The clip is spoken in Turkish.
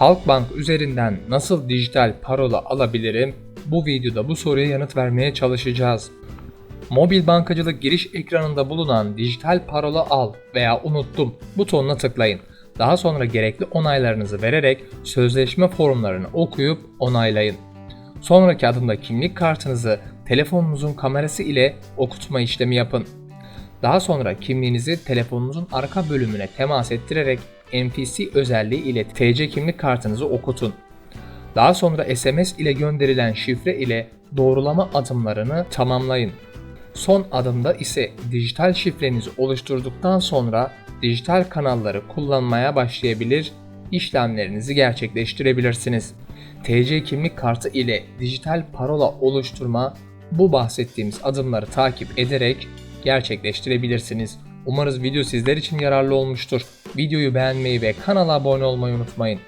Halkbank üzerinden nasıl dijital parola alabilirim? Bu videoda bu soruya yanıt vermeye çalışacağız. Mobil bankacılık giriş ekranında bulunan dijital parola al veya unuttum butonuna tıklayın. Daha sonra gerekli onaylarınızı vererek sözleşme formlarını okuyup onaylayın. Sonraki adımda kimlik kartınızı telefonunuzun kamerası ile okutma işlemi yapın. Daha sonra kimliğinizi telefonunuzun arka bölümüne temas ettirerek NPC özelliği ile TC kimlik kartınızı okutun. Daha sonra SMS ile gönderilen şifre ile doğrulama adımlarını tamamlayın. Son adımda ise dijital şifrenizi oluşturduktan sonra dijital kanalları kullanmaya başlayabilir, işlemlerinizi gerçekleştirebilirsiniz. TC kimlik kartı ile dijital parola oluşturma bu bahsettiğimiz adımları takip ederek gerçekleştirebilirsiniz. Umarız video sizler için yararlı olmuştur. Videoyu beğenmeyi ve kanala abone olmayı unutmayın.